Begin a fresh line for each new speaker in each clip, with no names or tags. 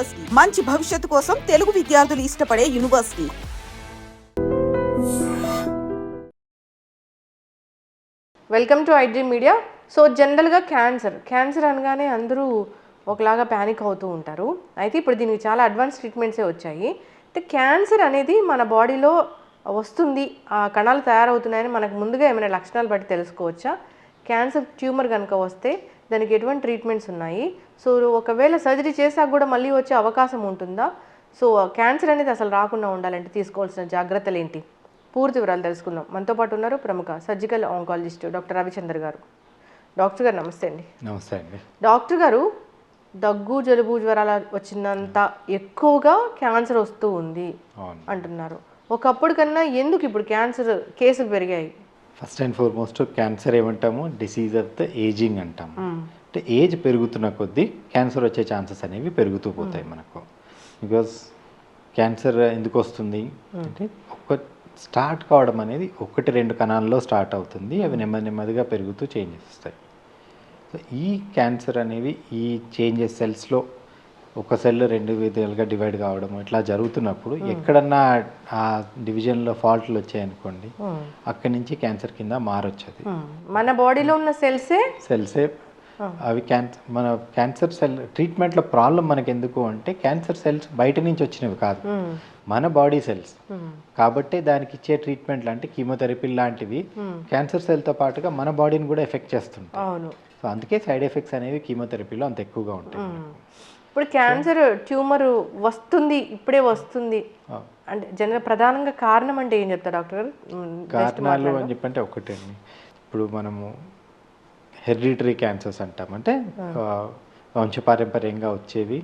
University. మంచి భవిష్యత్తు కోసం తెలుగు విద్యార్థులు ఇష్టపడే university.
Welcome to iDream Media so జనరల్గా క్యాన్సర్ క్యాన్సర్ అనగానే అందరూ ఒకలాగా ప్యానిక్ అవుతూ ఉంటారు. అయితే ఇప్పుడు దీనికి చాలా అడ్వాన్స్ ట్రీట్మెంట్సే వచ్చాయి. అయితే క్యాన్సర్ అనేది మన బాడీలో వస్తుంది. ఆ కణాలు తయారవుతున్నాయని మనకు ముందుగా ఏమైనా లక్షణాలు బట్టి తెలుసుకోవచ్చా? క్యాన్సర్ ట్యూమర్ కనుక వస్తే దానికి ఎటువంటి ట్రీట్మెంట్స్ ఉన్నాయి? సో ఒకవేళ సర్జరీ చేశాక కూడా మళ్ళీ వచ్చే అవకాశం ఉంటుందా? సో క్యాన్సర్ అనేది అసలు రాకుండా ఉండాలంటే తీసుకోవాల్సిన జాగ్రత్తలు ఏంటి? పూర్తి వివరాలు తెలుసుకుందాం. మనతో పాటు ఉన్నారు ప్రముఖ సర్జికల్ ఆంకాలజిస్ట్ డాక్టర్ రవిచంద్ర గారు. డాక్టర్ గారు నమస్తే అండి.
నమస్తే అండి.
డాక్టర్ గారు దగ్గు జలుబు జ్వరాలు వచ్చినంత ఎక్కువగా క్యాన్సర్ వస్తూ ఉంది అంటున్నారు. ఒకప్పుడు కన్నా ఎందుకు ఇప్పుడు క్యాన్సర్ కేసులు పెరిగాయి?
ఫస్ట్ అండ్ ఫార్మోస్ట్ క్యాన్సర్ ఏమంటాము? డిసీజ్ ఆఫ్ ద ఏజింగ్ అంటాము. అంటే ఏజ్ పెరుగుతున్న కొద్దీ క్యాన్సర్ వచ్చే ఛాన్సెస్ అనేవి పెరుగుతూ పోతాయి మనకు. బికాస్ క్యాన్సర్ ఎందుకు వస్తుంది? అంటే ఒక స్టార్ట్ కావడం అనేది ఒకటి రెండు కణాల్లో స్టార్ట్ అవుతుంది. అవి నెమ్మది నెమ్మదిగా పెరుగుతూ చేంజెస్ వస్తాయి. సో ఈ క్యాన్సర్ అనేవి ఈ చేంజెస్ సెల్స్లో ఒక సెల్ రెండు విధాలుగా డివైడ్ కావడం ఇట్లా జరుగుతున్నప్పుడు ఎక్కడన్నా ఆ డివిజన్లో ఫాల్ట్లు వచ్చాయనుకోండి అక్కడి నుంచి క్యాన్సర్ కింద మారొచ్చది.
మ్మ్. మన బాడీలో ఉన్న సెల్సే
సెల్సే అవి క్యాన్సర్ మన క్యాన్సర్ సెల్ ట్రీట్మెంట్లో ప్రాబ్లం మనకి ఎందుకు అంటే క్యాన్సర్ సెల్స్ బయట నుంచి వచ్చినవి కాదు. మన బాడీ సెల్స్. కాబట్టి దానికి ఇచ్చే ట్రీట్మెంట్ అంటే కీమోథెరపీ లాంటివి క్యాన్సర్ సెల్తో పాటుగా మన బాడీని కూడా ఎఫెక్ట్ చేస్తుంటాయి.
అవును.
సో అందుకే సైడ్ ఎఫెక్ట్స్ అనేవి కీమోథెరపీలో అంత ఎక్కువగా ఉంటాయి.
ఇప్పుడు క్యాన్సర్ ట్యూమర్ వస్తుంది ఇప్పుడే వస్తుంది. అంటే జనరల్ ప్రధానంగా కారణం అంటే ఏం చెప్తారు డాక్టర్.
కారణాలు అని చెప్పంటే ఒకటే ఇప్పుడు మనము హెరిడిటరీ క్యాన్సర్స్ అంటాం. అంటే వంశపారంపర్యంగా వచ్చేవి.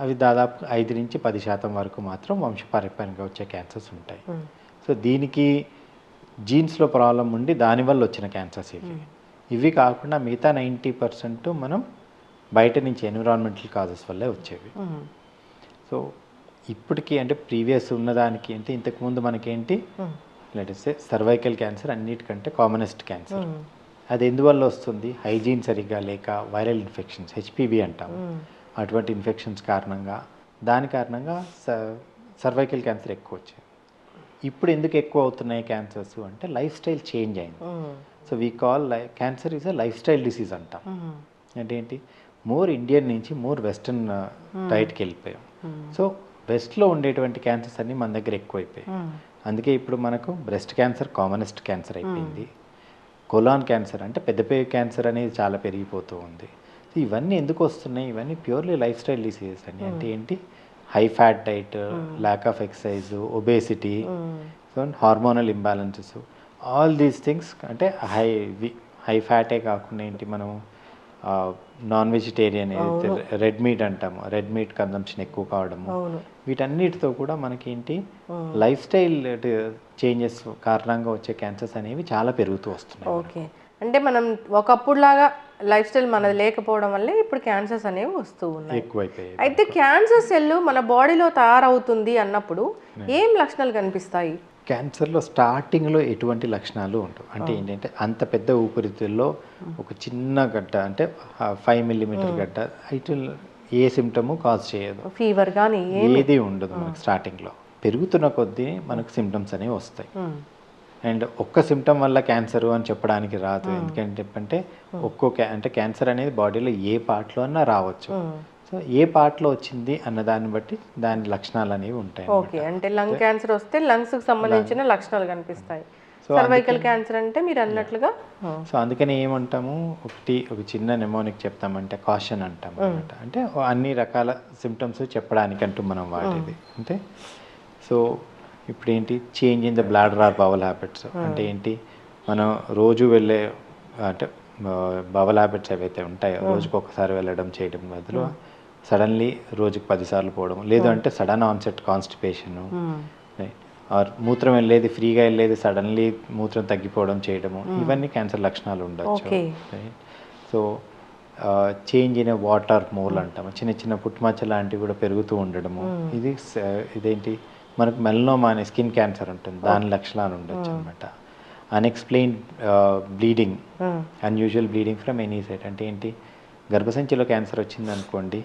అవి దాదాపు ఐదు నుంచి పది శాతం వరకు మాత్రం వంశపారంపర్యంగా వచ్చే క్యాన్సర్స్ ఉంటాయి. సో దీనికి జీన్స్లో ప్రాబ్లం ఉండి దానివల్ల వచ్చిన క్యాన్సర్స్ ఇవి. ఇవి కాకుండా మిగతా నైంటీ పర్సెంట్ మనం బయట నుంచి ఎన్విరాన్మెంటల్ కాజెస్ వల్లే వచ్చేవి. సో ఇప్పటికీ అంటే ప్రీవియస్ ఉన్నదానికి అంటే ఇంతకుముందు మనకేంటి? లేటెస్ట్ సర్వైకల్ క్యాన్సర్ అన్నిటికంటే కామనెస్ట్ క్యాన్సర్. అది ఎందువల్ల వస్తుంది? హైజీన్ సరిగ్గా లేక వైరల్ ఇన్ఫెక్షన్స్ హెచ్పివి అంటాం. అటువంటి ఇన్ఫెక్షన్స్ కారణంగా దాని కారణంగా సర్వైకల్ క్యాన్సర్ ఎక్కువ వచ్చేది. ఇప్పుడు ఎందుకు ఎక్కువ అవుతున్నాయి క్యాన్సర్స్ అంటే లైఫ్ స్టైల్ చేంజ్ అయింది. So we call like cancer is a lifestyle disease అంటాం. అంటే ఏంటి? మోర్ ఇండియన్ నుంచి మోర్ వెస్టర్న్ డైట్కి వెళ్ళిపోయాం. సో వెస్ట్లో ఉండేటువంటి క్యాన్సర్స్ అన్నీ మన దగ్గర ఎక్కువైపోయాయి. అందుకే ఇప్పుడు మనకు బ్రెస్ట్ క్యాన్సర్ కామనెస్ట్ క్యాన్సర్ అయిపోయింది. కొలాన్ క్యాన్సర్ అంటే పెద్దపేయ క్యాన్సర్ అనేది చాలా పెరిగిపోతూ ఉంది. ఇవన్నీ ఎందుకు వస్తున్నాయి? ఇవన్నీ ప్యూర్లీ లైఫ్ స్టైల్ డిసీజెస్ అని అంటే ఏంటి? High fat diet lack of exercise obesity so hormonal imbalances all these things అంటే హై హై ఫ్యాటే కాకుండా ఏంటి మనం నాన్ వెజిటేరియన్ ఏదైతే రెడ్ మీట్ అంటాము రెడ్ మీట్ కన్సంప్షన్ ఎక్కువ కావడము వీటన్నిటితో కూడా మనకేంటి లైఫ్ స్టైల్ చేంజెస్ కారణంగా వచ్చే క్యాన్సర్స్ అనేవి చాలా పెరుగుతూ వస్తున్నాయి
ఓకే. అంటే మనం ఒకప్పుడు లాగా లైఫ్ స్టైల్ మనది లేకపోవడం వల్లే ఇప్పుడు క్యాన్సర్స్ అనేవి వస్తూ ఉన్నాయి.
ఎక్కువైపోయాయి.
అయితే క్యాన్సర్ సెల్ మన బాడీలో తయారవుతుంది అన్నప్పుడు ఏం లక్షణాలు కనిపిస్తాయి?
క్యాన్సర్లో స్టార్టింగ్లో ఎటువంటి లక్షణాలు ఉండవు. అంటే ఏంటంటే అంత పెద్ద ఊపిరితిత్తుల్లో ఒక చిన్న గడ్డ అంటే ఫైవ్ మిల్లీమీటర్ గడ్డ ఇటు ఏ సిమ్టము కాజ్ చేయదు.
ఫీవర్ కానీ
ఏది ఉండదు మనకు స్టార్టింగ్లో పెరుగుతున్న కొద్దీ మనకు సిమ్టమ్స్ అనేవి వస్తాయి. అండ్ ఒక్క సిమ్టమ్ వల్ల క్యాన్సర్ అని చెప్పడానికి రాదు. ఎందుకంటే అంటే ఒక్కో అంటే క్యాన్సర్ అనేది బాడీలో ఏ పార్ట్లో అన్నా రావచ్చు. సో ఏ పార్ట్లో వచ్చింది అన్న దాన్ని బట్టి దాని లక్షణాలు అనేవి ఉంటాయి
ఓకే అంటే లంగ్ క్యాన్సర్ వస్తే లంగ్స్కి సంబంధించిన లక్షణాలు కనిపిస్తాయి. సర్వైకల్ క్యాన్సర్ అంటే మీరు అన్నట్లుగా
సో అందుకని ఏమంటాము ఒకటి ఒక చిన్న నెమోనిక్ చెప్తామంటే కాషన్ అంటాం అనమాట అంటే అన్ని రకాల సిమ్టమ్స్ చెప్పడానికంటూ మనం వాడేది. అంటే సో ఇప్పుడు ఏంటి change in the bladder or bowel habits అంటే ఏంటి మనం రోజు వెళ్ళే అంటే బవల్ హ్యాబిట్స్ ఏవైతే ఉంటాయో రోజుకి ఒకసారి వెళ్ళడం చేయడం బదులు సడన్లీ రోజుకి పదిసార్లు పోవడం లేదు అంటే సడన్ ఆన్సెట్ కాన్స్టిపేషను. ఆర్ మూత్రం వెళ్ళేది ఫ్రీగా వెళ్ళేది సడన్లీ మూత్రం తగ్గిపోవడం చేయడము. ఇవన్నీ క్యాన్సర్ లక్షణాలు ఉండొచ్చు. So change in water mole అంటాము. చిన్న చిన్న పుట్టుమచ్చ లాంటివి కూడా పెరుగుతూ ఉండడము. ఇది ఇదేంటి? మనకు మెల్నోమా అనే స్కిన్ క్యాన్సర్ ఉంటుంది. దాని లక్షణాలు ఉండొచ్చు అనమాట unexplain bleeding unusual bleeding from any side అంటే ఏంటి? గర్భసంచిలో క్యాన్సర్ వచ్చింది అనుకోండి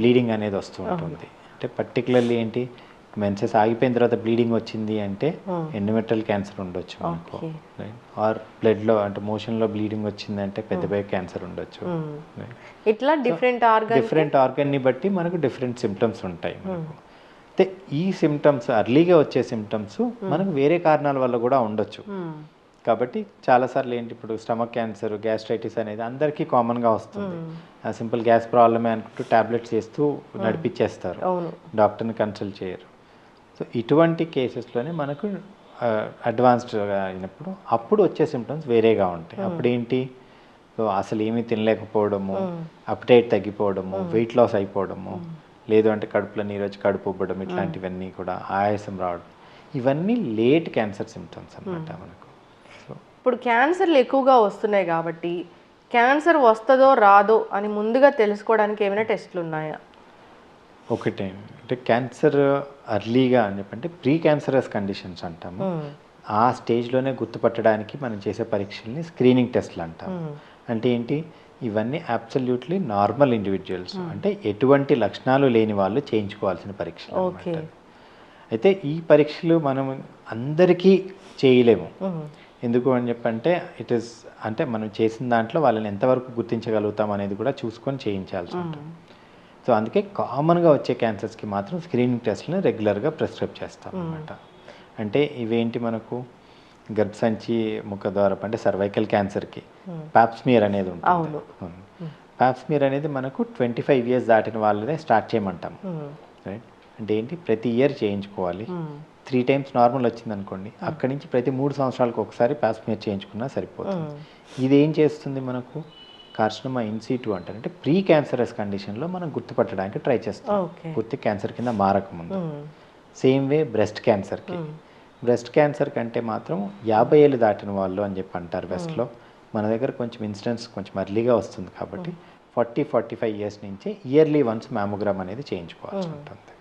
బ్లీడింగ్ అనేది వస్తూ ఉంటుంది. అంటే పర్టికులర్లీ ఏంటి మెన్సెస్ ఆగిపోయిన తర్వాత బ్లీడింగ్ వచ్చింది అంటే ఎండోమెట్రల్ క్యాన్సర్ ఉండొచ్చు మనకు. ఆర్ బ్లడ్లో అంటే మోషన్లో బ్లీడింగ్ వచ్చింది అంటే పెద్ద పెద్ద క్యాన్సర్ ఉండొచ్చు.
ఇట్లా డిఫరెంట్ ఆర్గన్
డిఫరెంట్ ఆర్గన్ని బట్టి మనకు డిఫరెంట్ సిమ్టమ్స్ ఉంటాయి మనకు. అయితే ఈ సిమ్టమ్స్ అర్లీగా వచ్చే సిమ్టమ్స్ మనకు వేరే కారణాల వల్ల కూడా ఉండొచ్చు. కాబట్టి చాలాసార్లు ఏంటి ఇప్పుడు స్టమక్ క్యాన్సర్ గ్యాస్ట్రైటిస్ అనేది అందరికీ కామన్గా వస్తుంది. ఆ సింపుల్ గ్యాస్ ప్రాబ్లమే అనుకుంటూ టాబ్లెట్స్ చేస్తూ నడిపించేస్తారు డాక్టర్ని కన్సల్ట్ చేయరు. సో ఇటువంటి కేసెస్లోనే మనకు అడ్వాన్స్డ్గా అయినప్పుడు అప్పుడు వచ్చే సిమ్టమ్స్ వేరేగా ఉంటాయి. అప్పుడు ఏంటి సో అసలు ఏమీ తినలేకపోవడము అప్టైట్ తగ్గిపోవడము వెయిట్ లాస్ అయిపోవడము లేదు అంటే కడుపులో నీరు వచ్చి కడుపు ఉబ్బడం ఇట్లాంటివన్నీ కూడా ఆయాసం రావడం ఇవన్నీ లేట్ క్యాన్సర్ సిమ్టమ్స్ అన్నమాట మనకు.
ఇప్పుడు క్యాన్సర్లు ఎక్కువగా వస్తున్నాయి కాబట్టి క్యాన్సర్ వస్తుందో రాదో అని ముందుగా తెలుసుకోవడానికి ఏమైనా టెస్ట్లు ఉన్నాయా?
ఒకటే. అంటే క్యాన్సర్ అర్లీగా అని చెప్పంటే ప్రీ క్యాన్సరస్ కండిషన్స్ అంటాము. ఆ స్టేజ్లోనే గుర్తుపట్టడానికి మనం చేసే పరీక్షల్ని స్క్రీనింగ్ టెస్ట్లు అంటాం అంటే ఏంటి? ఇవన్నీ అబ్సల్యూట్లీ నార్మల్ ఇండివిజువల్స్ అంటే ఎటువంటి లక్షణాలు లేని వాళ్ళు చేయించుకోవాల్సిన పరీక్షలు. అయితే ఈ పరీక్షలు మనం అందరికీ చేయలేము. ఎందుకు అని చెప్పంటే ఇట్ ఇస్ అంటే మనం చేసిన దాంట్లో వాళ్ళని ఎంతవరకు గుర్తించగలుగుతాం అనేది కూడా చూసుకొని చేయించాల్సి ఉంటుంది. సో అందుకే కామన్గా వచ్చే క్యాన్సర్స్కి మాత్రం స్క్రీనింగ్ టెస్ట్ని రెగ్యులర్గా ప్రిస్క్రైబ్ చేస్తాం అనమాట అంటే ఇవేంటి మనకు? గర్భసంచి ముఖద్వారపు అంటే సర్వైకల్ క్యాన్సర్కి పాప్స్మియర్ అనేది ఉంటుంది. పాప్స్మియర్ అనేది మనకు ట్వంటీ ఫైవ్ ఇయర్స్ దాటిన వాళ్ళనే స్టార్ట్ చేయమంటాం. రైట్ అంటే ఏంటి? ప్రతి ఇయర్ చేయించుకోవాలి. త్రీ టైమ్స్ నార్మల్ వచ్చింది అనుకోండి అక్కడి నుంచి ప్రతి మూడు సంవత్సరాలకు ఒకసారి పాస్మియర్ చేయించుకున్నా సరిపోతుంది. ఇది ఏం చేస్తుంది మనకు? కార్సినమా ఇన్సిటు అంటారు. అంటే ప్రీ క్యాన్సరస్ కండిషన్లో మనం గుర్తుపట్టడానికి ట్రై చేస్తాం. పూర్తి క్యాన్సర్ కింద మారకముందు సేమ్ వే బ్రెస్ట్ క్యాన్సర్కి. బ్రెస్ట్ క్యాన్సర్ కంటే మాత్రం యాభై ఏళ్ళు దాటిన వాళ్ళు అని చెప్పి అంటారు వెస్ట్లో. మన దగ్గర కొంచెం ఇన్సిడెన్స్ కొంచెం ఎర్లీగా వస్తుంది కాబట్టి ఫార్టీ ఫార్టీ ఫైవ్ ఇయర్స్ నుంచి ఇయర్లీ వన్స్ మ్యామోగ్రామ్ అనేది చేయించుకోవాల్సి ఉంటుంది.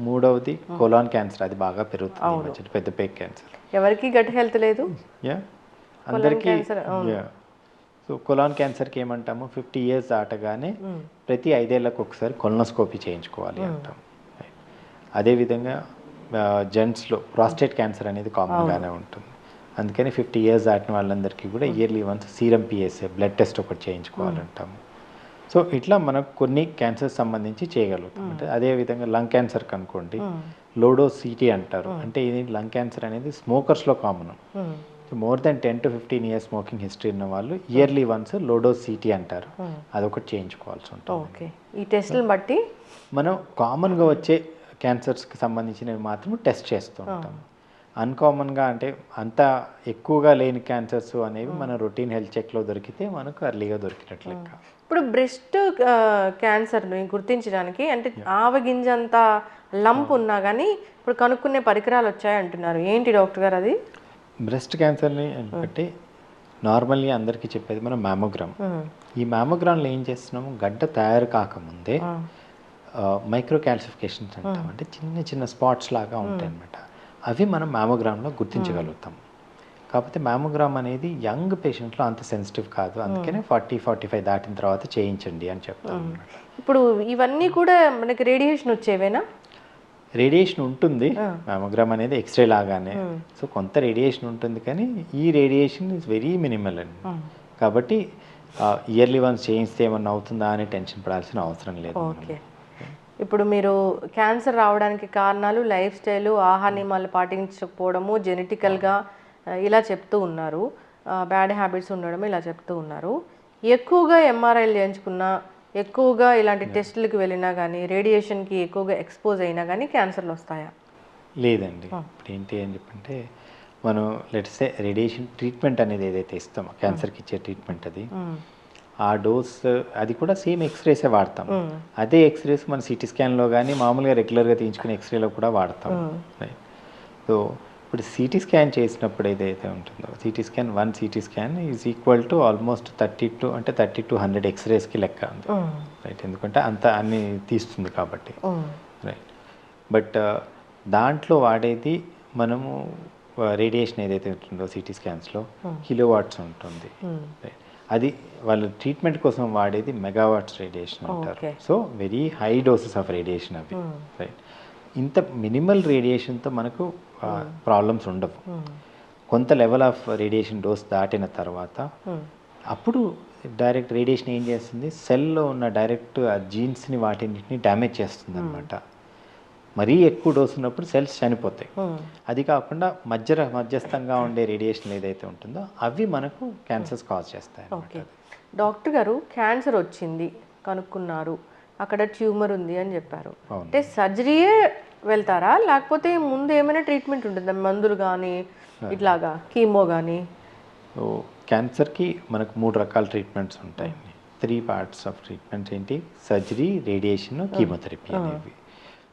మూడవది కొలాన్ క్యాన్సర్. అది బాగా పెరుగుతుంది పెద్ద పేక్ క్యాన్సర్.
ఎవరికి గట్ హెల్త్ లేదు?
యా. అందరికీ సో కొలాన్ క్యాన్సర్కి ఏమంటాము? ఫిఫ్టీ ఇయర్స్ దాటగానే ప్రతి ఐదేళ్ళకు ఒకసారి కొలనోస్కోపీ చేయించుకోవాలి అంటాం. అదేవిధంగా జెంట్స్లో ప్రాస్టేట్ క్యాన్సర్ అనేది కామన్గానే ఉంటుంది. అందుకని ఫిఫ్టీ ఇయర్స్ దాటిన వాళ్ళందరికీ కూడా yearly once serum PSA blood test ఒకటి చేయించుకోవాలంటాము సో ఇట్లా మనకు కొన్ని క్యాన్సర్స్ సంబంధించి చేయగలుగుతాం. అంటే అదేవిధంగా లంగ్ క్యాన్సర్ కనుకోండి. లోడో సిటీ అంటారు. అంటే ఇది లంగ్ క్యాన్సర్ అనేది స్మోకర్స్లో common. More than ten to fifteen years smoking history ఉన్న వాళ్ళు ఇయర్లీ వన్స్ లోడో సిటీ అంటారు. అదొకటి చేయించుకోవాల్సి ఉంటుంది.
ఓకే. ఈ టెస్టులను బట్టి?
మనం కామన్గా వచ్చే క్యాన్సర్స్కి సంబంధించినవి మాత్రం టెస్ట్ చేస్తూ ఉంటాం అన్కామన్గా అంటే అంత ఎక్కువగా లేని క్యాన్సర్స్ అనేవి మన రొటీన్ హెల్త్ చెక్లో దొరికితే మనకు అర్లీగా దొరికినట్లు లెక్క.
ఇప్పుడు బ్రెస్ట్ క్యాన్సర్ని గుర్తించడానికి అంటే ఆవగింజ అంత లంప్ ఉన్నా కానీ ఇప్పుడు కనుక్కునే పరికరాలు వచ్చాయి అంటున్నారు. ఏంటి డాక్టర్ గారు అది?
బ్రెస్ట్ క్యాన్సర్ని బట్టి నార్మల్లీ అందరికీ చెప్పేది మనం మ్యామోగ్రామ్ ఈ మ్యామోగ్రామ్లో ఏం చేస్తున్నాము? గడ్డ తయారు కాకముందే మైక్రో క్యాల్సిఫికేషన్స్ అంటాం అంటే చిన్న చిన్న స్పాట్స్ లాగా ఉంటాయి అన్నమాట అవి మనం మ్యామోగ్రామ్లో గుర్తించగలుగుతాం. కాకపోతే మ్యామోగ్రామ్ అనేది యంగ్ పేషెంట్లో అంత సెన్సిటివ్ కాదు. అందుకనే ఫార్టీ ఫార్టీ ఫైవ్ దాటిన తర్వాత చేయించండి అని చెప్తాం
ఇప్పుడు ఇవన్నీ కూడా మనకి రేడియేషన్ వచ్చేవేనా?
రేడియేషన్ ఉంటుంది. మ్యామోగ్రామ్ అనేది ఎక్స్రే లాగానే. సో కొంత రేడియేషన్ ఉంటుంది కానీ ఈ రేడియేషన్ ఇస్ వెరీ మినిమల్ అండి. కాబట్టి ఇయర్లీ వన్స్ చేయిస్తే ఏమన్నా అవుతుందా అని టెన్షన్ పడాల్సిన అవసరం లేదు
ఓకే. ఇప్పుడు మీరు క్యాన్సర్ రావడానికి కారణాలు లైఫ్ స్టైల్ ఆహార నియమాలు పాటించకపోవడము జెనెటికల్గా ఇలా చెప్తూ ఉన్నారు. బ్యాడ్ హ్యాబిట్స్ ఉండడం ఇలా చెప్తూ ఉన్నారు. ఎక్కువగా ఎంఆర్ఐలు చేయించుకున్నా ఎక్కువగా ఇలాంటి టెస్టులకు వెళ్ళినా కానీ రేడియేషన్కి ఎక్కువగా ఎక్స్పోజ్ అయినా కానీ క్యాన్సర్లు వస్తాయా?
లేదండి. ఇప్పుడు ఏంటి అని చెప్పంటే మనం లెట్సే రేడియేషన్ ట్రీట్మెంట్ అనేది ఏదైతే ఇస్తామో క్యాన్సర్కి ఇచ్చే ట్రీట్మెంట్ అది ఆ డోస్ అది కూడా సేమ్ ఎక్స్రేసే వాడతాం. అదే ఎక్స్రేస్ మన సిటీ స్కాన్లో కానీ మామూలుగా రెగ్యులర్గా తీయించుకునే ఎక్స్రేలో కూడా వాడతాం. రైట్ సో ఇప్పుడు సిటీ స్కాన్ చేసినప్పుడు ఏదైతే ఉంటుందో CT scan one CT scan is equal to almost thirty two అంటే థర్టీ టు హండ్రెడ్ ఎక్స్రేస్కి లెక్క ఉంది రైట్ ఎందుకంటే అంత అన్ని తీస్తుంది కాబట్టి. రైట్ బట్ దాంట్లో వాడేది మనము రేడియేషన్ ఏదైతే ఉంటుందో సిటీ స్కాన్స్లో కిలో వాట్స్ ఉంటుంది. Right. అది వాళ్ళ ట్రీట్మెంట్ కోసం వాడేది మెగావాట్స్ రేడియేషన్ అంటారు. So very high doses of radiation అవి రైట్ ఇంత మినిమల్ రేడియేషన్తో మనకు ప్రాబ్లమ్స్ ఉండవు. కొంత లెవెల్ ఆఫ్ రేడియేషన్ డోస్ దాటిన తర్వాత అప్పుడు డైరెక్ట్ రేడియేషన్ ఏం చేస్తుంది? సెల్లో ఉన్న డైరెక్ట్ ఆ జీన్స్ని వాటిని డ్యామేజ్ చేస్తుంది అనమాట మరీ ఎక్కువ డోస్ ఉన్నప్పుడు సెల్స్ చనిపోతాయి. అది కాకుండా మధ్య మధ్యస్థంగా ఉండే రేడియేషన్ ఏదైతే ఉంటుందో అవి మనకు క్యాన్సర్స్ కాజ్ చేస్తాయి
ఓకే డాక్టర్ గారు క్యాన్సర్ వచ్చింది కనుక్కున్నారు. అక్కడ ట్యూమర్ ఉంది అని చెప్పారు. అంటే సర్జరీయే వెళ్తారా? లేకపోతే ముందు ఏమైనా ట్రీట్మెంట్ ఉంటుందా? మందులు కానీ ఇట్లాగా కీమో కానీ
క్యాన్సర్కి మనకు మూడు రకాల ట్రీట్మెంట్స్ ఉంటాయి. త్రీ పార్ట్స్ ఆఫ్ ట్రీట్మెంట్స్ ఏంటి? సర్జరీ రేడియేషన్ కీమోథెరపీ అనేవి.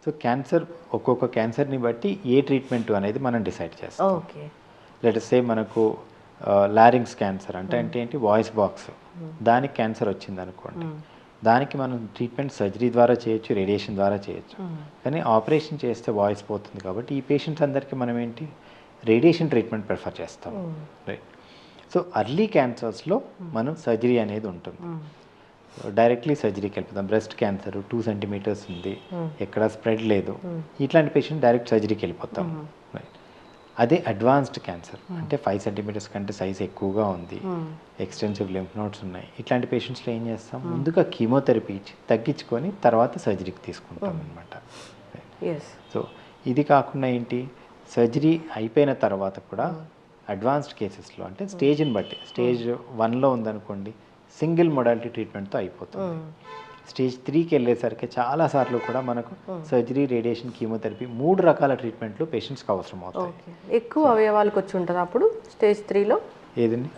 సో క్యాన్సర్ ఒక్కొక్క క్యాన్సర్ని బట్టి ఏ ట్రీట్మెంట్ అనేది మనం డిసైడ్ చేస్తాం.
ఓకే.
లెట్ సే మనకు లారింగ్స్ క్యాన్సర్ అంటే అంటే ఏంటి వాయిస్ బాక్స్. దానికి క్యాన్సర్ వచ్చింది అనుకోండి దానికి మనం ట్రీట్మెంట్ సర్జరీ ద్వారా చేయొచ్చు రేడియేషన్ ద్వారా చేయొచ్చు. కానీ ఆపరేషన్ చేస్తే వాయిస్ పోతుంది కాబట్టి ఈ పేషెంట్స్ అందరికీ మనం ఏంటి రేడియేషన్ ట్రీట్మెంట్ ప్రిఫర్ చేస్తాం. రైట్. సో అర్లీ క్యాన్సర్స్లో మనం సర్జరీ అనేది ఉంటుంది. డైరెక్ట్లీ సర్జరీకి వెళ్ళిపోతాం బ్రెస్ట్ క్యాన్సర్ టూ సెంటీమీటర్స్ ఉంది. ఎక్కడ స్ప్రెడ్ లేదు. ఇట్లాంటి పేషెంట్ డైరెక్ట్ సర్జరీకి వెళ్ళిపోతాం. రైట్ అదే అడ్వాన్స్డ్ క్యాన్సర్ అంటే ఫైవ్ సెంటీమీటర్స్ కంటే సైజ్ ఎక్కువగా ఉంది. ఎక్స్టెన్సివ్ లింఫ్ నోట్స్ ఉన్నాయి. ఇట్లాంటి పేషెంట్స్లో ఏం చేస్తాం? ముందుగా కీమోథెరపీ ఇచ్చి తగ్గించుకొని తర్వాత సర్జరీకి తీసుకుంటాం అనమాట సో ఇది కాకుండా ఏంటి? సర్జరీ అయిపోయిన తర్వాత కూడా అడ్వాన్స్డ్ కేసెస్లో అంటే స్టేజ్ని బట్టి స్టేజ్ వన్లో ఉందనుకోండి సింగిల్ మొడాలిటీ ట్రీట్మెంట్తో అయిపోతుంది. స్టేజ్ త్రీకి వెళ్ళేసరికి చాలాసార్లు కూడా మనకు సర్జరీ రేడియేషన్ కీమోథెరపీ మూడు రకాల ట్రీట్మెంట్లు పేషెంట్స్కి అవసరం అవుతాయి
ఎక్కువ అవయవాలకు వచ్చి ఉంటుంది అప్పుడు స్టేజ్ త్రీలో?
ఏదండి?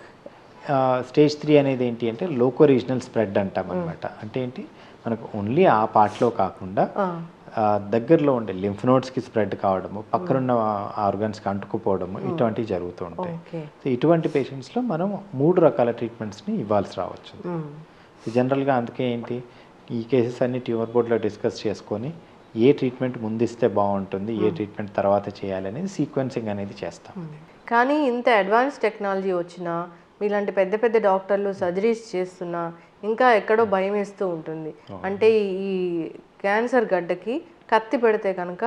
స్టేజ్ త్రీ అనేది ఏంటి అంటే లోకో రీజనల్ స్ప్రెడ్ అంటాం అనమాట అంటే ఏంటి? మనకు ఓన్లీ ఆ పార్ట్లో కాకుండా దగ్గరలో ఉండే లింఫ్ నోట్స్కి స్ప్రెడ్ కావడము పక్కనున్న ఆర్గన్స్కి అంటుకుపోవడము ఇటువంటివి జరుగుతూ ఉంటాయి. సో ఇటువంటి పేషెంట్స్లో మనం మూడు రకాల ట్రీట్మెంట్స్ని ఇవ్వాల్సి రావచ్చు. జనరల్గా అందుకే ఏంటి ఈ కేసెస్ అన్ని ట్యూమర్ బోర్డ్లో డిస్కస్ చేసుకొని ఏ ట్రీట్మెంట్ ముందిస్తే బాగుంటుంది ఏ ట్రీట్మెంట్ తర్వాత చేయాలి అనేది సీక్వెన్సింగ్ అనేది చేస్తాం.
కానీ ఇంత అడ్వాన్స్ టెక్నాలజీ వచ్చినా మీలాంటి పెద్ద పెద్ద డాక్టర్లు సర్జరీస్ చేస్తున్నా ఇంకా ఎక్కడో భయం వేస్తూ ఉంటుంది. అంటే ఈ క్యాన్సర్ గడ్డకి కత్తి పెడితే కనుక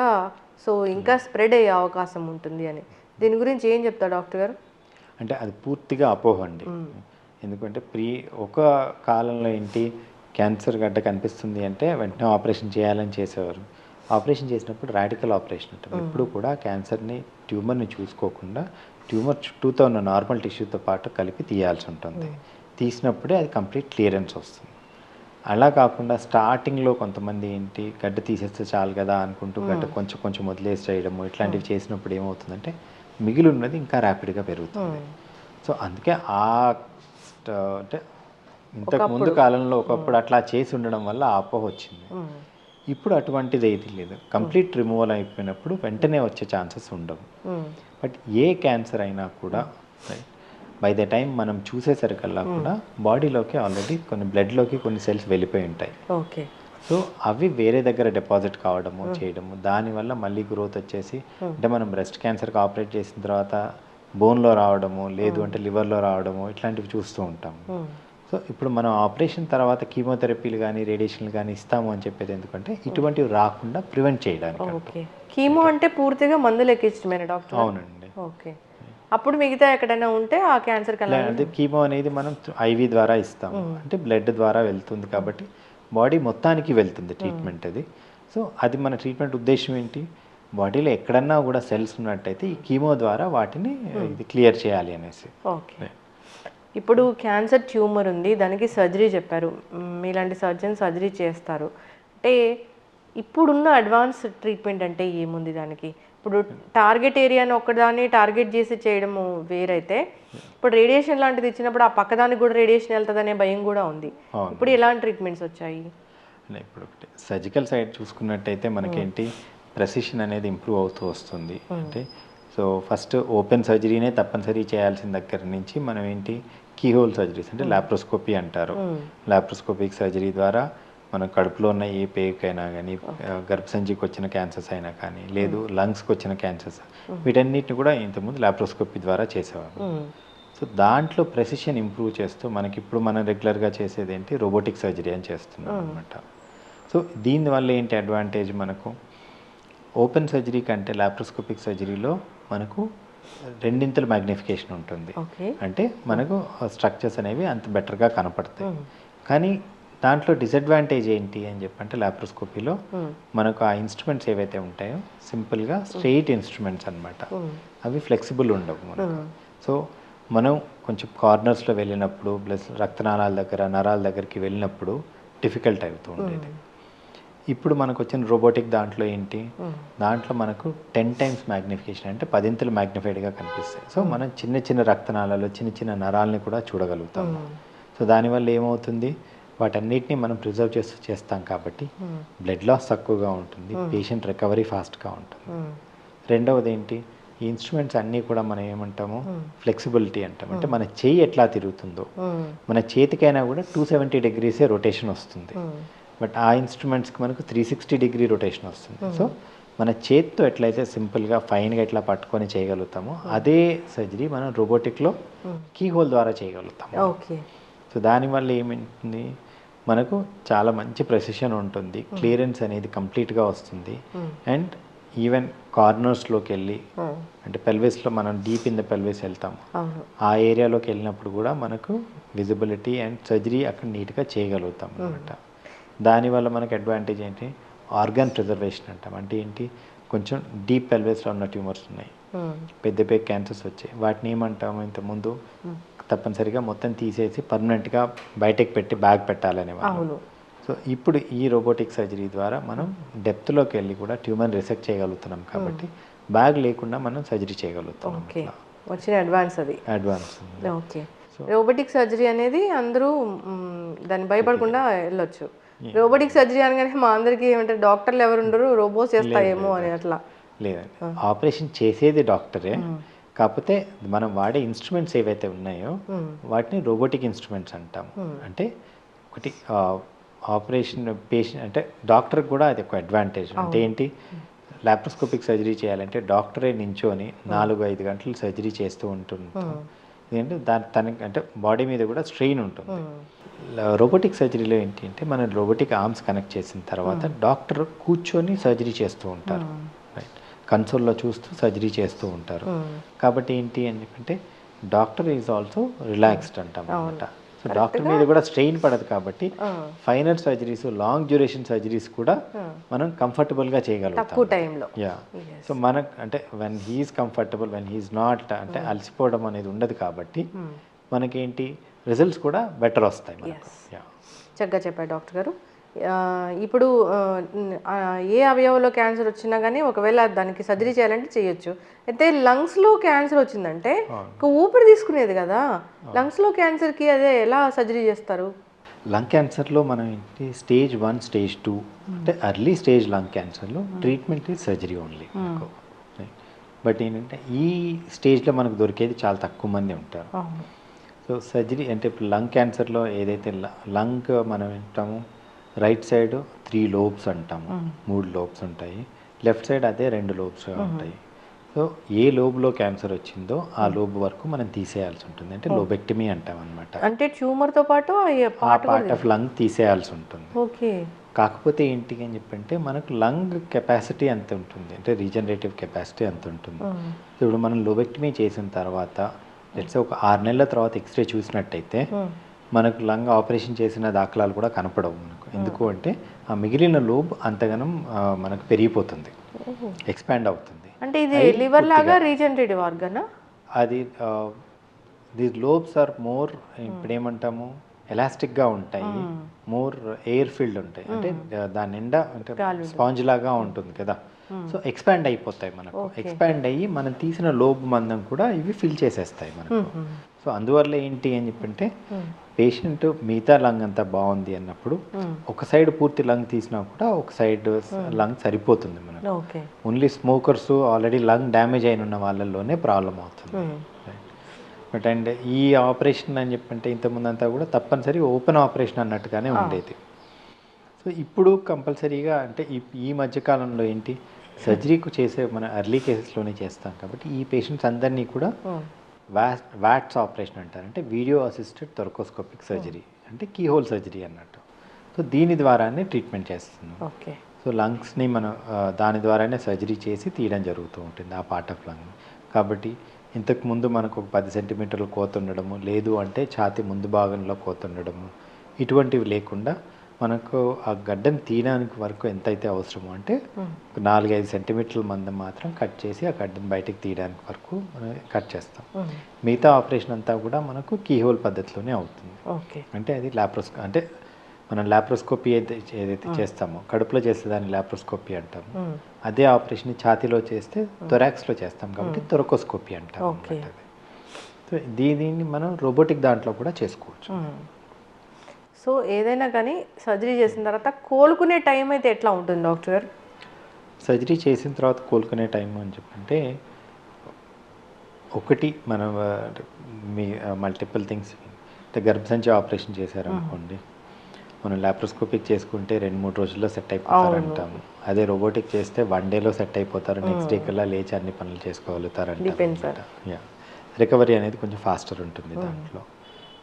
సో ఇంకా స్ప్రెడ్ అయ్యే అవకాశం ఉంటుంది అని. దీని గురించి ఏం చెప్తా డాక్టర్ గారు?
అంటే అది పూర్తిగా అపోహ అండి. ఎందుకంటే ప్రీ ఒక కాలంలో ఏంటి క్యాన్సర్ గడ్డ కనిపిస్తుంది అంటే వెంటనే ఆపరేషన్ చేయాలని చేసేవారు. ఆపరేషన్ చేసినప్పుడు రాడికల్ ఆపరేషన్ ఉంటుంది. ఎప్పుడు కూడా క్యాన్సర్ని ట్యూమర్ని చూసుకోకుండా ట్యూమర్ చుట్టూతో ఉన్న నార్మల్ టిష్యూతో పాటు కలిపి తీయాల్సి ఉంటుంది. తీసినప్పుడే అది కంప్లీట్ క్లియరెన్స్ వస్తుంది. అలా కాకుండా స్టార్టింగ్లో కొంతమంది ఏంటి గడ్డ తీసేస్తే చాలు కదా అనుకుంటూ గడ్డ కొంచెం కొంచెం వదిలేసి చేయడము ఇట్లాంటివి చేసినప్పుడు ఏమవుతుందంటే మిగిలి ఉన్నది ఇంకా ర్యాపిడ్గా పెరుగుతుంది. సో అందుకే ఆ అంటే ఇంతకు ముందు కాలంలో ఒకప్పుడు అట్లా చేసి ఉండడం వల్ల అపోహ వచ్చింది. ఇప్పుడు అటువంటిది ఏది లేదు. కంప్లీట్ రిమూవల్ అయిపోయినప్పుడు వెంటనే వచ్చే ఛాన్సెస్ ఉండవు. బట్ ఏ క్యాన్సర్ అయినా కూడా బై ద టైం మనం చూసేసరికల్లా కూడా బాడీలోకి ఆల్రెడీ కొన్ని బ్లడ్లోకి కొన్ని సెల్స్ వెళ్ళిపోయి ఉంటాయి.
ఓకే
సో అవి వేరే దగ్గర డిపాజిట్ కావడము చేయడము దానివల్ల మళ్ళీ గ్రోత్ వచ్చేసి అంటే మనం బ్రెస్ట్ క్యాన్సర్కి ఆపరేట్ చేసిన తర్వాత బోన్లో రావడము లేదు అంటే లివర్లో రావడము ఇట్లాంటివి చూస్తూ ఉంటాము. సో ఇప్పుడు మనం ఆపరేషన్ తర్వాత కీమోథెరపీలు కానీ రేడియేషన్లు కానీ ఇస్తాము అని చెప్పేది ఎందుకంటే ఇటువంటివి రాకుండా ప్రివెంట్ చేయడానికి
ఓకే కీమో అంటే పూర్తిగా మందులు ఎక్కించడమేనా డాక్టర్?
అవునండి.
ఓకే అప్పుడు మిగతా ఎక్కడైనా ఉంటే ఆ క్యాన్సర్
అంటే కీమో అనేది మనం ఐవి ద్వారా ఇస్తాము. అంటే బ్లడ్ ద్వారా వెళ్తుంది కాబట్టి బాడీ మొత్తానికి వెళ్తుంది ట్రీట్మెంట్ అది. సో అది మన ట్రీట్మెంట్ ఉద్దేశం ఏంటి? బాడీలో ఎక్కడన్నా కూడా సెల్స్ ఉన్నట్టయితే ఈ కీమో ద్వారా వాటిని ఇది క్లియర్ చేయాలి అనేసి.
ఓకే. ఇప్పుడు క్యాన్సర్ ట్యూమర్ ఉంది దానికి సర్జరీ చెప్పారు. మీలాంటి సర్జన్ సర్జరీ చేస్తారు. అంటే ఇప్పుడున్న అడ్వాన్స్ ట్రీట్మెంట్ అంటే ఏముంది దానికి? ఇప్పుడు టార్గెట్ ఏరియాని ఒక్కదాన్ని టార్గెట్ చేసి చేయడము వేరైతే ఇప్పుడు రేడియేషన్ లాంటిది ఇచ్చినప్పుడు ఆ పక్కదానికి కూడా రేడియేషన్ వెళ్తుందనే భయం కూడా ఉంది. ఇప్పుడు ఎలాంటి ట్రీట్మెంట్స్ వచ్చాయి?
ఇప్పుడు సర్జికల్ సైడ్ చూసుకున్నట్టయితే మనకేంటి ప్రెసిషన్ అనేది ఇంప్రూవ్ అవుతూ వస్తుంది. అంటే సో ఫస్ట్ ఓపెన్ సర్జరీనే తప్పనిసరి చేయాల్సిన దగ్గర నుంచి మనం ఏంటి కీహోల్ సర్జరీస్ అంటే లాప్రోస్కోపీ అంటారు. లాప్రోస్కోపిక్ సర్జరీ ద్వారా మన కడుపులో ఉన్న ఏ పేకైనా కానీ గర్భసంచికి వచ్చిన క్యాన్సర్స్ అయినా కానీ లేదు లంగ్స్కి వచ్చిన క్యాన్సర్స్ వీటన్నిటిని కూడా ఇంతకుముందు లాప్రోస్కోపీ ద్వారా చేసేవారు సో దాంట్లో ప్రెసిషన్ ఇంప్రూవ్ చేస్తూ మనకి ఇప్పుడు మనం రెగ్యులర్గా చేసేది ఏంటి రోబోటిక్ సర్జరీ అని చేస్తున్నాం అనమాట సో దీనివల్ల ఏంటి అడ్వాంటేజ్ మనకు? ఓపెన్ సర్జరీ కంటే లాప్రోస్కోపిక్ సర్జరీలో మనకు రెండింతల మ్యాగ్నిఫికేషన్ ఉంటుంది. అంటే మనకు స్ట్రక్చర్స్ అనేవి అంత బెటర్గా కనపడతాయి. కానీ దాంట్లో డిసడ్వాంటేజ్ ఏంటి అని చెప్పంటే లాప్రోస్కోపీలో మనకు ఆ ఇన్స్ట్రుమెంట్స్ ఏవైతే ఉంటాయో సింపుల్గా స్ట్రెయిట్ ఇన్స్ట్రుమెంట్స్ అన్నమాట. అవి ఫ్లెక్సిబుల్ ఉండవు మనకు. సో మనం కొంచెం కార్నర్స్లో వెళ్ళినప్పుడు ప్లస్ రక్తనాళాల దగ్గర నరాల దగ్గరికి వెళ్ళినప్పుడు డిఫికల్ట్ అవుతూ ఉండేది. ఇప్పుడు మనకు వచ్చిన రోబోటిక్ దాంట్లో ఏంటి? దాంట్లో మనకు టెన్ టైమ్స్ మ్యాగ్నిఫికేషన్ అంటే పదింతలు మ్యాగ్నిఫైడ్గా కనిపిస్తాయి. సో మనం చిన్న చిన్న రక్తనాళాలు చిన్న చిన్న నరాలని కూడా చూడగలుగుతాం. సో దానివల్ల ఏమవుతుంది? వాటన్నిటిని మనం ప్రిజర్వ్ చేస్తూ చేస్తాం కాబట్టి బ్లడ్ లాస్ తక్కువగా ఉంటుంది పేషెంట్ రికవరీ ఫాస్ట్గా ఉంటుంది. రెండవది ఏంటి? ఈ ఇన్స్ట్రుమెంట్స్ అన్నీ కూడా మనం ఏమంటాము? ఫ్లెక్సిబిలిటీ అంటాం. అంటే మన చేయి ఎట్లా తిరుగుతుందో. మన చేతికైనా కూడా టూ సెవెంటీ డిగ్రీసే రొటేషన్ వస్తుంది. బట్ ఆ ఇన్స్ట్రుమెంట్స్కి మనకు త్రీ సిక్స్టీ డిగ్రీ రొటేషన్ వస్తుంది. సో మన చేతితో ఎట్లయితే సింపుల్గా ఫైన్గా ఎట్లా పట్టుకొని చేయగలుగుతామో అదే సర్జరీ మనం రోబోటిక్లో కీ హోల్ ద్వారా చేయగలుగుతాము.
ఓకే
సో దానివల్ల ఏమింటుంది మనకు చాలా మంచి ప్రెసిషన్ ఉంటుంది. క్లియరెన్స్ అనేది కంప్లీట్గా వస్తుంది. అండ్ ఈవెన్ కార్నర్స్లోకి వెళ్ళి అంటే పెల్విస్లో మనం డీప్ ఇన్ ద పెల్విస్ వెళ్తాం
అవును.
ఆ ఏరియాలోకి వెళ్ళినప్పుడు కూడా మనకు విజిబిలిటీ అండ్ సర్జరీ అక్కడ నీట్గా చేయగలుగుతాం అనమాట దానివల్ల మనకు అడ్వాంటేజ్ ఏంటి? ఆర్గాన్ ప్రిజర్వేషన్ అంటాం. అంటే ఏంటి? కొంచెం డీప్ పెల్విస్లో ఉన్న ట్యూమర్స్ ఉన్నాయి. పెద్ద పెద్ద క్యాన్సర్స్ వచ్చాయి. వాటిని ఏమంటాము ఇంతకుముందు? తప్పనిసరిగా మొత్తం తీసేసి పర్మనెంట్గా బయటకు పెట్టి బ్యాగ్ పెట్టాలనే
అవును.
సో ఇప్పుడు ఈ రోబోటిక్ సర్జరీ ద్వారా మనం డెప్త్లోకి వెళ్ళి కూడా ట్యూమర్ రిసెక్ట్ చేయగలుగుతున్నాం కాబట్టి బ్యాగ్ లేకుండా మనం సర్జరీ చేయగలుగుతున్నాం
ఓకే వచ్చిన అడ్వాన్స్ అది.
అడ్వాన్స్
ఓకే రోబోటిక్ సర్జరీ అనేది అందరూ దాన్ని భయపడకుండా వెళ్ళొచ్చు. రోబోటిక్ సర్జరీ అనగానే మా అందరికీ ఏమంటారు డాక్టర్లు ఎవరు ఉండరు రోబోస్ చేస్తాయేమో అని అట్లా.
లేదండి. ఆపరేషన్ చేసేది డాక్టరే. కాకపోతే మనం వాడే ఇన్స్ట్రుమెంట్స్ ఏవైతే ఉన్నాయో వాటిని రోబోటిక్ ఇన్స్ట్రుమెంట్స్ అంటాం. అంటే ఒకటి ఆపరేషన్ పేషెంట్ అంటే డాక్టర్ కూడా అది ఒక అడ్వాంటేజ్. అంటే ఏంటి? లాప్రోస్కోపిక్ సర్జరీ చేయాలంటే డాక్టరే నించొని నాలుగు ఐదు గంటలు సర్జరీ చేస్తూ ఉంటుంటాం ఎందుకంటే దాని తనకి అంటే బాడీ మీద కూడా స్ట్రెయిన్ ఉంటుంది. రోబోటిక్ సర్జరీలో ఏంటి అంటే మనం రోబోటిక్ ఆర్మ్స్ కనెక్ట్ చేసిన తర్వాత డాక్టర్ కూర్చొని సర్జరీ చేస్తూ ఉంటారు. కన్సోల్లో చూస్తూ సర్జరీ చేస్తూ ఉంటారు. కాబట్టి ఏంటి అని చెప్పంటే డాక్టర్ ఈజ్ ఆల్సో రిలాక్స్డ్ అంటాం అనమాట సో డాక్టర్ మీద కూడా స్ట్రెయిన్ పడదు కాబట్టి final surgeries long duration surgeries కూడా మనం కంఫర్టబుల్గా చేయగలుగుతాం
టైంలో.
యా. సో మనకు అంటే when he is comfortable when he is not అంటే అలసిపోవడం అనేది ఉండదు కాబట్టి మనకేంటి రిజల్ట్స్ కూడా బెటర్ వస్తాయి మనకు. యా.
చక్కగా చెప్పారు డాక్టర్ గారు. ఇప్పుడు ఏ అవయవంలో క్యాన్సర్ వచ్చినా కానీ ఒకవేళ దానికి సర్జరీ చేయాలంటే చేయొచ్చు. అయితే లంగ్స్లో క్యాన్సర్ వచ్చిందంటే ఊపిరి తీసుకునేది కదా? లంగ్స్లో క్యాన్సర్కి అదే ఎలా సర్జరీ చేస్తారు?
లంగ్ క్యాన్సర్లో మనం ఏంటి స్టేజ్ వన్ స్టేజ్ టూ అంటే early stage lung క్యాన్సర్లో treatment is surgery only but ఏంటంటే ఈ స్టేజ్లో మనకు దొరికేది చాలా తక్కువ మంది ఉంటారు. సో సర్జరీ అంటే ఇప్పుడు లంగ్ క్యాన్సర్లో ఏదైతే లంగ్ మనం వింటాము రైట్ సైడ్ త్రీ లోబ్స్ అంటాము మూడు లోబ్స్ ఉంటాయి. లెఫ్ట్ సైడ్ అదే రెండు లోబ్స్ ఉంటాయి. సో ఏ లోబ్లో క్యాన్సర్ వచ్చిందో ఆ లోబ్ వరకు మనం తీసేయాల్సి ఉంటుంది. అంటే లోబెక్టమీ అంటాం అనమాట
అంటే ట్యూమర్తో పాటు పార్ట్
ఆఫ్ లంగ్ తీసేయాల్సి ఉంటుంది.
ఓకే.
కాకపోతే ఏంటి అని చెప్పంటే మనకు లంగ్ కెపాసిటీ ఎంత ఉంటుంది? అంటే రీజనరేటివ్ కెపాసిటీ ఎంత ఉంటుంది? ఇప్పుడు మనం లోబెక్టమీ చేసిన తర్వాత లెట్స్ ఒక ఆరు నెలల తర్వాత ఎక్స్రే చూసినట్టయితే మనకు లంగ్ ఆపరేషన్ చేసిన దాఖలాలు కూడా కనపడవు. ఎందుకు అంటే ఆ మిగిలిన లోబ్ అంతగానం మనకు పెరిగిపోతుంది. ఎక్స్పాండ్ అవుతుంది.
అంటే ఇది లివర్ లాగా రీజనరేటివ్ ఆర్గనా?
అది ది లోబ్స్ ఆర్ మోర్ ఇప్పుడు ఏమంటాము ఎలాస్టిక్గా ఉంటాయి. మోర్ ఎయిర్ ఫీల్డ్ ఉంటాయి. అంటే దాని నిండా అంటే స్పాంజ్ లాగా ఉంటుంది కదా. సో ఎక్స్పాండ్ అయిపోతాయి మనకు. ఎక్స్పాండ్ అయ్యి మనం తీసిన లోబ్ మందం కూడా ఇవి ఫిల్ చేసేస్తాయి మనకు. సో అందువల్ల ఏంటి అని చెప్పంటే పేషెంట్ మిగతా లంగ్ అంతా బాగుంది అన్నప్పుడు ఒక సైడ్ పూర్తి లంగ్ తీసినా కూడా ఒక సైడ్ లంగ్ సరిపోతుంది మనకు. Only smokers already lung damage అయిన ఉన్న వాళ్ళల్లోనే ప్రాబ్లం అవుతుంది. బట్ అండ్ ఈ ఆపరేషన్ అని చెప్పంటే ఇంతకుముందు అంతా కూడా తప్పనిసరి ఓపెన్ ఆపరేషన్ అన్నట్టుగానే ఉండేది. సో ఇప్పుడు కంపల్సరీగా అంటే ఈ ఈ మధ్యకాలంలో ఏంటి సర్జరీకి చేసే మన ఎర్లీ కేసెస్లోనే చేస్తాం కాబట్టి ఈ పేషెంట్స్ అందరినీ కూడా వ్యాట్ వ్యాట్స్ ఆపరేషన్ అంటారు. అంటే వీడియో అసిస్టెడ్ థొరకోస్కోపిక్ సర్జరీ అంటే కీ హోల్ సర్జరీ అన్నట్టు. సో దీని ద్వారానే ట్రీట్మెంట్ చేస్తున్నాం
ఓకే.
సో లంగ్స్ని మనం దాని ద్వారానే సర్జరీ చేసి తీయడం జరుగుతూ ఉంటుంది ఆ పార్ట్ ఆఫ్ లంగ్ కాబట్టి ఇంతకు ముందు మనకు ఒక పది సెంటీమీటర్లు కోత ఉండడము లేదు అంటే ఛాతి ముందు భాగంలో కోత ఉండడము ఇటువంటివి లేకుండా మనకు ఆ గడ్డను తీయడానికి వరకు ఎంతైతే అవసరమో అంటే నాలుగైదు సెంటీమీటర్ల మందం మాత్రం కట్ చేసి ఆ గడ్డను బయటకు తీయడానికి వరకు మనం కట్ చేస్తాం. మిగతా ఆపరేషన్ అంతా కూడా మనకు కీహోల్ పద్ధతిలోనే అవుతుంది.
ఓకే.
అంటే అది లాప్రోస్కో అంటే మనం లాప్రోస్కోపీ ఏదైతే ఏదైతే చేస్తామో కడుపులో చేస్తే దాన్ని లాప్రోస్కోపీ అంటాము. అదే ఆపరేషన్ ఛాతీలో చేస్తే థొరాక్స్లో చేస్తాం కాబట్టి థొరకోస్కోపీ అంటాం దీనిని మనం రోబోటిక్ దాంట్లో కూడా చేసుకోవచ్చు.
సో ఏదైనా కానీ సర్జరీ చేసిన తర్వాత కోలుకునే టైం అయితే ఎట్లా ఉంటుంది డాక్టర్? గారు
సర్జరీ చేసిన తర్వాత కోలుకునే టైం అని చెప్పంటే ఒకటి మనం మీ మల్టిపుల్ థింగ్స్ అంటే గర్భసంచి ఆపరేషన్ చేశారనుకోండి. మనం లాప్రోస్కోపిక్ చేసుకుంటే రెండు మూడు రోజుల్లో సెట్ అయిపోతారు అంటాము అదే రోబోటిక్ చేస్తే వన్ డేలో సెట్ అయిపోతారు. నెక్స్ట్ డే కల్లా లేచి అన్ని పనులు చేసుకోగలుగుతారు. యా రికవరీ అనేది కొంచెం ఫాస్టర్ ఉంటుంది దాంట్లో.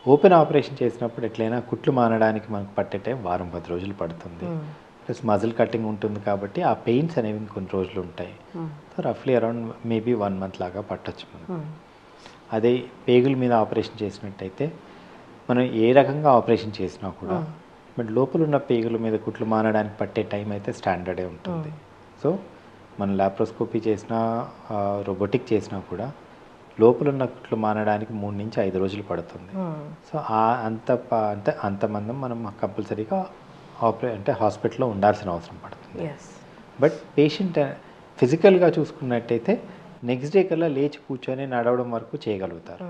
ఓపెన్ ఆపరేషన్ చేసినప్పుడు ఎట్లయినా కుట్లు మానడానికి మనకు పట్టే టైం వారం పది రోజులు పడుతుంది. ప్లస్ మజిల్ కటింగ్ ఉంటుంది కాబట్టి ఆ పెయిన్స్ అనేవి ఇంకొన్ని రోజులు ఉంటాయి. సో రఫ్లీ అరౌండ్ మేబీ వన్ మంత్ లాగా పట్టొచ్చు మనకు. అదే పేగుల మీద ఆపరేషన్ చేసినట్టయితే మనం ఏ రకంగా ఆపరేషన్ చేసినా కూడా బట్ లోపల ఉన్న పేగుల మీద కుట్లు మానడానికి పట్టే టైం అయితే స్టాండర్డే ఉంటుంది. సో మనం లాప్రోస్కోపీ చేసినా రోబోటిక్ చేసినా కూడా లోపల ఉన్న కుట్లు మానడానికి మూడు నుంచి ఐదు రోజులు పడుతుంది. సో ఆ అంత అంటే అంత మందం మనం కంపల్సరీగా ఆపరే అంటే హాస్పిటల్లో ఉండాల్సిన అవసరం పడుతుంది. బట్ పేషెంట్ ఫిజికల్గా చూసుకున్నట్టయితే నెక్స్ట్ డే కల్లా లేచి కూర్చొని నడవడం వరకు చేయగలుగుతారు.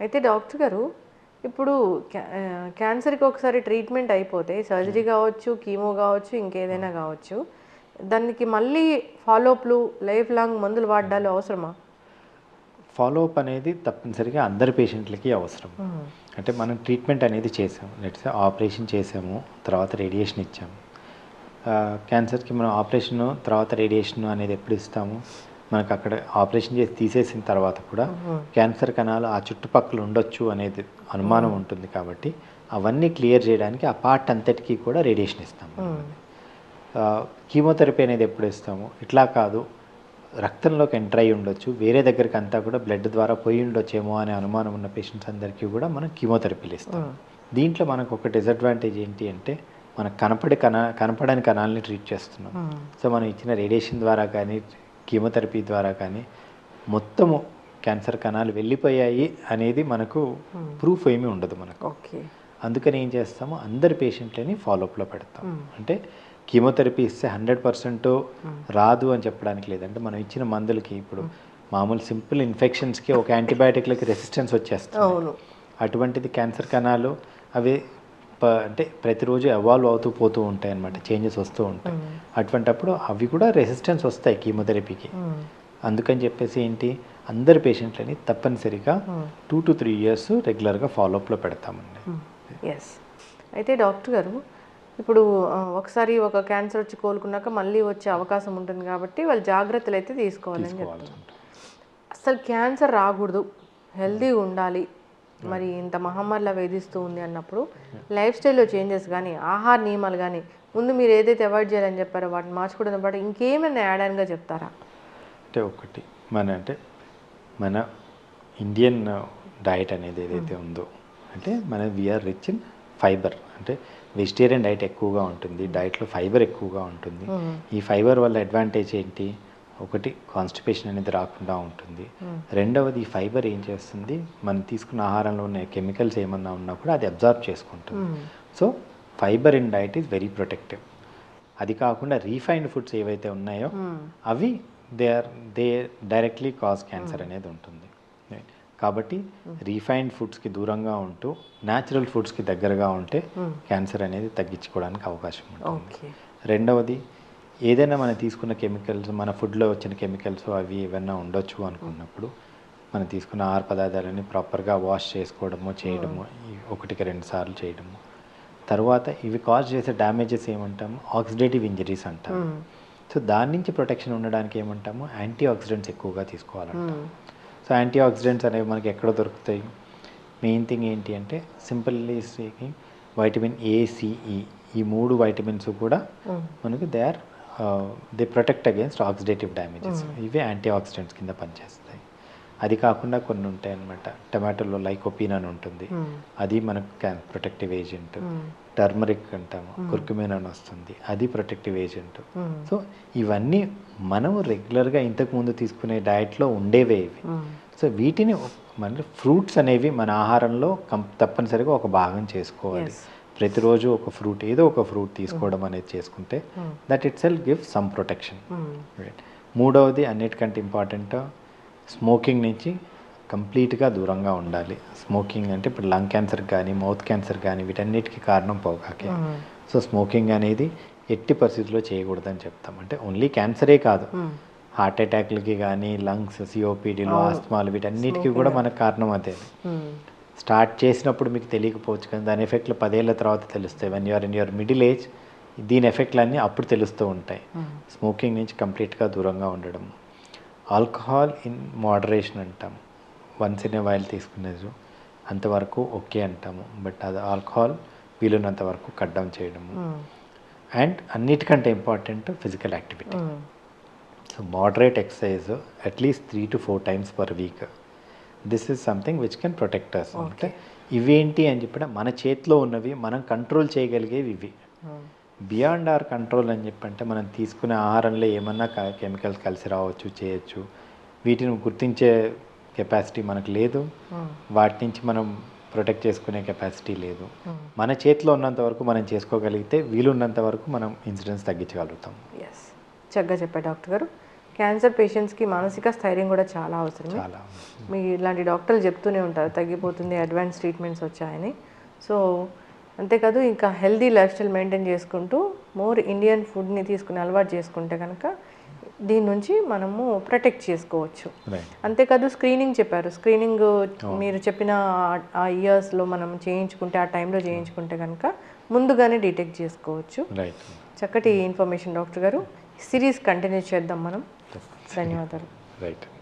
అయితే డాక్టర్ గారు ఇప్పుడు క్యాన్సర్కి ఒకసారి ట్రీట్మెంట్ అయిపోతే సర్జరీ కావచ్చు కీమో కావచ్చు ఇంకేదైనా కావచ్చు దానికి మళ్ళీ ఫాలోఅప్లు లైఫ్ లాంగ్ మందులు వాడాలి అవసరమా?
ఫాలో అప్ అనేది తప్పనిసరిగా అందరి పేషెంట్లకి అవసరం. అంటే మనం ట్రీట్మెంట్ అనేది చేసాము. లెట్స్ ఆపరేషన్ చేసాము తర్వాత రేడియేషన్ ఇచ్చాము. క్యాన్సర్కి మనం ఆపరేషన్ తర్వాత రేడియేషన్ అనేది ఎప్పుడు ఇస్తాము? మనకు అక్కడ ఆపరేషన్ చేసి తీసేసిన తర్వాత కూడా క్యాన్సర్ కణాలు ఆ చుట్టుపక్కల ఉండొచ్చు అనేది అనుమానం ఉంటుంది కాబట్టి అవన్నీ క్లియర్ చేయడానికి ఆ పార్ట్ అంతటికీ కూడా రేడియేషన్ ఇస్తాము కీమోథెరపీ అనేది ఎప్పుడు ఇస్తాము? ఇట్లా కాదు. రక్తంలోకి ఎంటర్ అయి ఉండొచ్చు. వేరే దగ్గరికి అంతా కూడా బ్లడ్ ద్వారా పోయి ఉండొచ్చేమో అనే అనుమానం ఉన్న పేషెంట్స్ అందరికీ కూడా మనం కీమోథెరపీలు ఇస్తాం. దీంట్లో మనకు ఒక డిసడ్వాంటేజ్ ఏంటి అంటే మనకు కనపడే కణ కనపడని కణాలని ట్రీట్ చేస్తున్నాం. సో మనం ఇచ్చిన రేడియేషన్ ద్వారా కానీ కీమోథెరపీ ద్వారా కానీ మొత్తము క్యాన్సర్ కణాలు వెళ్ళిపోయాయి అనేది మనకు ప్రూఫ్ ఏమీ ఉండదు మనకు.
ఓకే.
అందుకని ఏం చేస్తాము? అందరి పేషెంట్లని ఫాలోఅప్లో పెడతాం. అంటే కీమోథెరపీ ఇస్తే హండ్రెడ్ పర్సెంట్ రాదు అని చెప్పడానికి లేదంటే మనం ఇచ్చిన మందులకి ఇప్పుడు మామూలు సింపుల్ ఇన్ఫెక్షన్స్కి ఒక యాంటీబయాటిక్లకి రెసిస్టెన్స్ వచ్చేస్తుంది. అటువంటిది క్యాన్సర్ కణాలు అవి అంటే ప్రతిరోజు ఎవాల్వ్ అవుతూ పోతూ ఉంటాయి అన్నమాట చేంజెస్ వస్తూ ఉంటాయి. అటువంటప్పుడు అవి కూడా రెసిస్టెన్స్ వస్తాయి కీమోథెరపీకి. అందుకని చెప్పేసి ఏంటి? అందరి పేషెంట్లని తప్పనిసరిగా టూ టు త్రీ ఇయర్స్ రెగ్యులర్గా ఫాలోఅప్లో పెడతామండి.
ఎస్ అయితే డాక్టర్ గారు ఇప్పుడు ఒకసారి ఒక క్యాన్సర్ వచ్చి కోలుకున్నాక మళ్ళీ వచ్చే అవకాశం ఉంటుంది కాబట్టి వాళ్ళు జాగ్రత్తలు అయితే తీసుకోవాలని
ఉంటుంది.
అసలు క్యాన్సర్ రాకూడదు. హెల్తీగా ఉండాలి. మరి ఇంత మహమ్మారిలా వేధిస్తూ ఉంది అన్నప్పుడు లైఫ్ స్టైల్లో చేంజెస్ కానీ ఆహార నియమాలు కానీ ముందు మీరు ఏదైతే అవాయిడ్ చేయాలని చెప్పారో వాటిని మార్చుకోవడం పాటు ఇంకేమైనా యాడ్ ఆన్గా చెప్తారా?
అంటే ఒకటి మన అంటే మన ఇండియన్ డైట్ అనేది ఏదైతే ఉందో అంటే మన we are rich in fibre. అంటే వెజిటేరియన్ డైట్ ఎక్కువగా ఉంటుంది డైట్లో ఫైబర్ ఎక్కువగా ఉంటుంది. ఈ ఫైబర్ వల్ల అడ్వాంటేజ్ ఏంటి? ఒకటి కాన్స్టిపేషన్ అనేది రాకుండా ఉంటుంది. రెండవది ఈ ఫైబర్ ఏం చేస్తుంది? మనం తీసుకున్న ఆహారంలో ఉన్న కెమికల్స్ ఏమన్నా ఉన్నా కూడా అది అబ్జార్బ్ చేసుకుంటుంది. So fibre in diet is very protective అది కాకుండా రీఫైన్డ్ ఫుడ్స్ ఏవైతే ఉన్నాయో అవి they are they directly cause cancer అనేది ఉంటుంది. కాబట్టి రీఫైన్డ్ ఫుడ్స్కి దూరంగా ఉంటూ న్యాచురల్ ఫుడ్స్కి దగ్గరగా ఉంటే క్యాన్సర్ అనేది తగ్గించుకోవడానికి అవకాశం ఉంటుంది. రెండవది ఏదైనా మనం తీసుకున్న కెమికల్స్ మన ఫుడ్లో వచ్చిన కెమికల్స్ అవి ఏమైనా ఉండొచ్చు అనుకున్నప్పుడు మనం తీసుకున్న ఆహార పదార్థాలని ప్రాపర్గా వాష్ చేసుకోవడము చేయడము ఒకటికి రెండు సార్లు చేయడము. తర్వాత ఇవి కాజ్ చేసే డ్యామేజెస్ ఏమంటాము? ఆక్సిడేటివ్ ఇంజరీస్ అంటాము. సో దాని నుంచి ప్రొటెక్షన్ ఉండడానికి ఏమంటాము? యాంటీ ఆక్సిడెంట్స్ ఎక్కువగా తీసుకోవాలంటాం సో యాంటీ ఆక్సిడెంట్స్ అనేవి మనకి ఎక్కడ దొరుకుతాయి? మెయిన్ థింగ్ ఏంటి అంటే simply speaking vitamin A C E ఈ మూడు వైటమిన్స్ కూడా మనకు they are they protect against oxidative damages ఇవే యాంటీ ఆక్సిడెంట్స్ కింద పనిచేస్తాయి. అది కాకుండా కొన్ని ఉంటాయి అన్నమాట. టమాటోలో లైకోపీన్ అని ఉంటుంది. అది మనకు క్యాన్ ప్రొటెక్టివ్ ఏజెంట్ టర్మరిక్ అంటాము. కుర్కుమిన్ అని వస్తుంది. అది ప్రొటెక్టివ్ ఏజెంట్ సో ఇవన్నీ మనం రెగ్యులర్గా ఇంతకు ముందు తీసుకునే డయట్లో ఉండేవే ఇవి. సో వీటిని మన ఫ్రూట్స్ అనేవి మన ఆహారంలో కం తప్పనిసరిగా ఒక భాగం చేసుకోవాలి. ప్రతిరోజు ఒక ఫ్రూట్ ఏదో ఒక ఫ్రూట్ తీసుకోవడం అనేది చేసుకుంటే that it shall give some protection మూడవది అన్నిటికంటే ఇంపార్టెంట్ స్మోకింగ్ నుంచి కంప్లీట్గా దూరంగా ఉండాలి. స్మోకింగ్ అంటే ఇప్పుడు లంగ్ క్యాన్సర్ కానీ మౌత్ క్యాన్సర్ కానీ వీటన్నిటికీ కారణం పొగాకే. సో స్మోకింగ్ అనేది ఎట్టి పరిస్థితుల్లో చేయకూడదని చెప్తాం. అంటే ఓన్లీ క్యాన్సరే కాదు. హార్ట్ అటాక్లకి కానీ లంగ్స్ సిఓపిడీలు ఆస్తమాలు వీటన్నిటికీ కూడా మనకు కారణం అదే. స్టార్ట్ చేసినప్పుడు మీకు తెలియకపోవచ్చు కానీ దాని ఎఫెక్ట్లు పదేళ్ళ తర్వాత తెలుస్తాయి. When you're in your middle age దీని ఎఫెక్ట్లు అన్నీ అప్పుడు తెలుస్తూ ఉంటాయి. స్మోకింగ్ నుంచి కంప్లీట్గా దూరంగా ఉండడం. ఆల్కహాల్ ఇన్ మోడరేషన్ అంటాం వన్స్ ఇన్ ఏ వైల్ తీసుకునేది అంతవరకు ఓకే అంటాము. బట్ అది ఆల్కహాల్ వీలున్నంత వరకు కట్ డౌన్ చేయడము. అండ్ అన్నిటికంటే important physical activity. So moderate exercise at least three to four times per week. This is something which can protect us అంటే ఇవేంటి అని చెప్పిన మన చేతిలో ఉన్నవి మనం కంట్రోల్ చేయగలిగేవి ఇవి. బియాండ్ ఆర్ కంట్రోల్ అని చెప్పంటే మనం తీసుకునే ఆహారంలో ఏమన్నా కెమికల్స్ కలిసి రావచ్చు చేయొచ్చు. వీటిని గుర్తించే కెపాసిటీ మనకు లేదు. వాటి నుంచి మనం ప్రొటెక్ట్ చేసుకునే కెపాసిటీ లేదు. మన చేతిలో ఉన్నంత వరకు మనం చేసుకోగలిగితే వీలున్నంత వరకు మనం ఇన్సిడెంట్స్ తగ్గించగలుగుతాం.
ఎస్ చక్కగా చెప్పారు డాక్టర్ గారు. క్యాన్సర్ పేషెంట్స్కి మానసిక స్థైర్యం కూడా చాలా అవసరం
చాలా
మీ ఇలాంటి డాక్టర్లు చెప్తూనే ఉంటారు తగ్గిపోతుంది అడ్వాన్స్ ట్రీట్మెంట్స్ వచ్చాయని. సో అంతేకాదు ఇంకా హెల్దీ లైఫ్ స్టైల్ మెయింటైన్ చేసుకుంటూ మోర్ ఇండియన్ ఫుడ్ని తీసుకుని అలవాటు చేసుకుంటే కనుక దీని నుంచి మనము ప్రొటెక్ట్ చేసుకోవచ్చు. అంతేకాదు స్క్రీనింగ్ చెప్పారు. స్క్రీనింగ్ మీరు చెప్పిన ఆ- ఇయర్స్లో మనం చేయించుకుంటే ఆ టైంలో చేయించుకుంటే కనుక ముందుగానే డిటెక్ట్ చేసుకోవచ్చు. చక్కటి ఇన్ఫర్మేషన్ డాక్టర్ గారు. సిరీస్ కంటిన్యూ చేద్దాం మనం. ధన్యవాదాలు.
Right